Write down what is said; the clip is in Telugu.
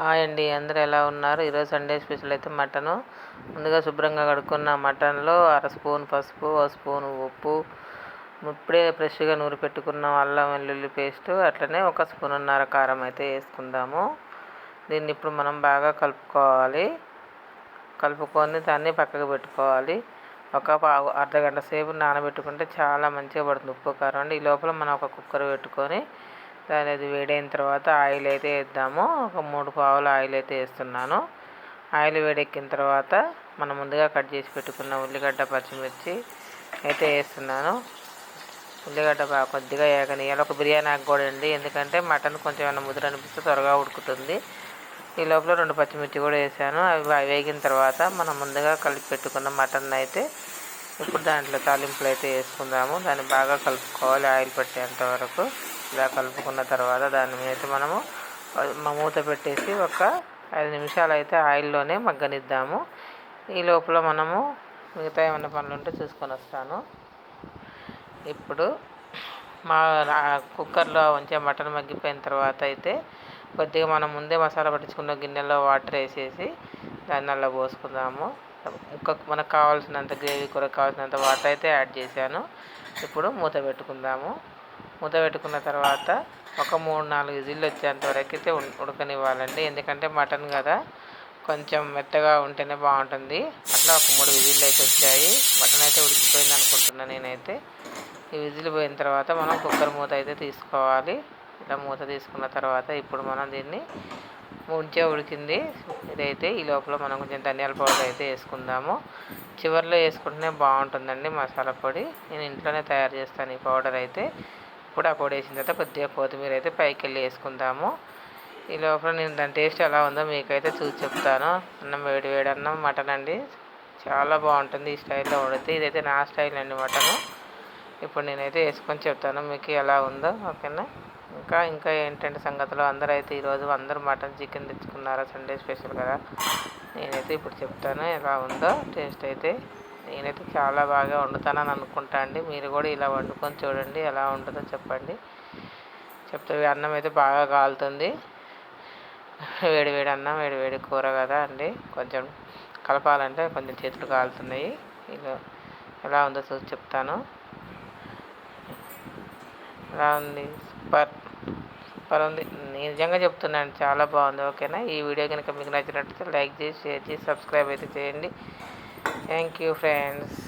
హాయ్ అండి అందరూ ఎలా ఉన్నారు? ఈరోజు సండే స్పెషల్ అయితే మటను. ముందుగా శుభ్రంగా కడుక్కున్న మటన్లో అర స్పూన్ పసుపు ఒక స్పూన్ ఉప్పు ఇప్పుడే ఫ్రెష్గా నూరి పెట్టుకున్న అల్లం వెల్లుల్లి పేస్ట్ అట్లనే ఒక స్పూన్నర కారం అయితే వేసుకుందాము. దీన్ని ఇప్పుడు మనం బాగా కలుపుకోవాలి. కలుపుకొని దాన్ని పక్కకు పెట్టుకోవాలి. ఒక పావు అర్ధగంట సేపు నానబెట్టుకుంటే చాలా మంచిగా పడుతుంది ఉప్పు కారం అండి. ఈ లోపల మనం ఒక కుక్కర్ పెట్టుకొని దాని అది వేడైన తర్వాత ఆయిల్ అయితే వేద్దాము. ఒక మూడు పావుల ఆయిల్ అయితే వేస్తున్నాను. ఆయిల్ వేడెక్కిన తర్వాత మనం ముందుగా కట్ చేసి పెట్టుకున్న ఉల్లిగడ్డ పచ్చిమిర్చి అయితే వేస్తున్నాను. ఉల్లిగడ్డ బాగా కొద్దిగా ఏగనియాలి. ఒక బిర్యానీ కూడా అండి. ఎందుకంటే మటన్ కొంచెం ఏమైనా ముద్ర అనిపిస్తే త్వరగా ఉడుకుతుంది. ఈ లోపల రెండు పచ్చిమిర్చి కూడా వేసాను. అవి వేగిన తర్వాత మనం ముందుగా కలిపి పెట్టుకున్న మటన్ అయితే ఇప్పుడు దాంట్లో తాలింపులు అయితే వేసుకుందాము. దాన్ని బాగా కలుపుకోవాలి ఆయిల్ పట్టేంత వరకు. ఇలా కలుపుకున్న తర్వాత దాని మీద మనము మూత పెట్టేసి ఒక ఐదు నిమిషాలు అయితే ఆయిల్లోనే మగ్గనిద్దాము. ఈ లోపల మనము మిగతా ఏమైనా పనులు ఉంటే చూసుకొని వస్తాను. ఇప్పుడు మా కుక్కర్లో ఉంచే మటన్ మగ్గిపోయిన తర్వాత అయితే కొద్దిగా మనం ముందే మసాలా పట్టించుకున్న గిన్నెలో వాటర్ వేసేసి దాన్ని అలా పోసుకుందాము. ఒక మనకు కావాల్సినంత గ్రేవీ కూర కావాల్సినంత వాటర్ అయితే యాడ్ చేశాను. ఇప్పుడు మూత పెట్టుకుందాము. మూత పెట్టుకున్న తర్వాత ఒక మూడు నాలుగు విజిల్లు వచ్చేంత వరకు అయితే ఉడకనివ్వాలండి. ఎందుకంటే మటన్ కదా కొంచెం మెత్తగా ఉంటేనే బాగుంటుంది. అట్లా ఒక మూడు విజిల్లు అయితే వచ్చాయి. మటన్ అయితే ఉడికిపోయింది అనుకుంటున్నాను నేనైతే. ఈ విజిల్ పోయిన తర్వాత మనం కుక్కర్ మూత అయితే తీసుకోవాలి. ఇలా మూత తీసుకున్న తర్వాత ఇప్పుడు మనం దీన్ని ముంచే ఉడికింది. ఇదైతే ఈ లోపల మనం కొంచెం ధనియాల పౌడర్ అయితే వేసుకుందాము. చివరిలో వేసుకుంటేనే బాగుంటుందండి మసాలా పొడి. నేను ఇంట్లోనే తయారు చేస్తాను ఈ పౌడర్ అయితే. ఇప్పుడు ఆ పొడి వేసిన తర్వాత కొద్దిగా కొత్తిమీర అయితే పైకి వెళ్ళి వేసుకుందాము. ఈ లోపల నేను దాని టేస్ట్ ఎలా ఉందో మీకైతే చూసి చెప్తాను. అన్నం వేడి వేడి అన్నం మటన్ అండి. చాలా బాగుంటుంది ఈ స్టైల్లో వండితే ఇదైతే నా స్టైల్ అండి మటను. ఇప్పుడు నేనైతే వేసుకొని చెప్తాను మీకు ఎలా ఉందో ఓకేనా? ఇంకా ఇంకా ఏంటంటే సంగతిలో. అందరూ అయితే ఈరోజు అందరూ మటన్ చికెన్ తెచ్చుకున్నారా? సండే స్పెషల్ కదా. నేనైతే ఇప్పుడు చెప్తాను ఎలా ఉందో టేస్ట్ అయితే. నేనైతే చాలా బాగా వండుతానని అనుకుంటా అండి. మీరు కూడా ఇలా వండుకొని చూడండి ఎలా ఉంటుందో చెప్పండి. చెప్తే అన్నం అయితే బాగా కాలుతుంది. వేడి వేడి అన్నం వేడి వేడి కూర కదా అండి. కొంచెం కలపాలంటే కొంచెం చేతులు కాలుతున్నాయి. ఇలా ఎలా ఉందో చూసి చెప్తాను. ఎలా ఉంది? సూపర్. సూపర్ నిజంగా చెప్తున్నాను చాలా బాగుంది. ఓకేనా? ఈ వీడియో కనుక మీకు నచ్చినట్లయితే లైక్ చేసి షేర్ చేసి సబ్స్క్రైబ్ అయితే చేయండి. Thank you friends.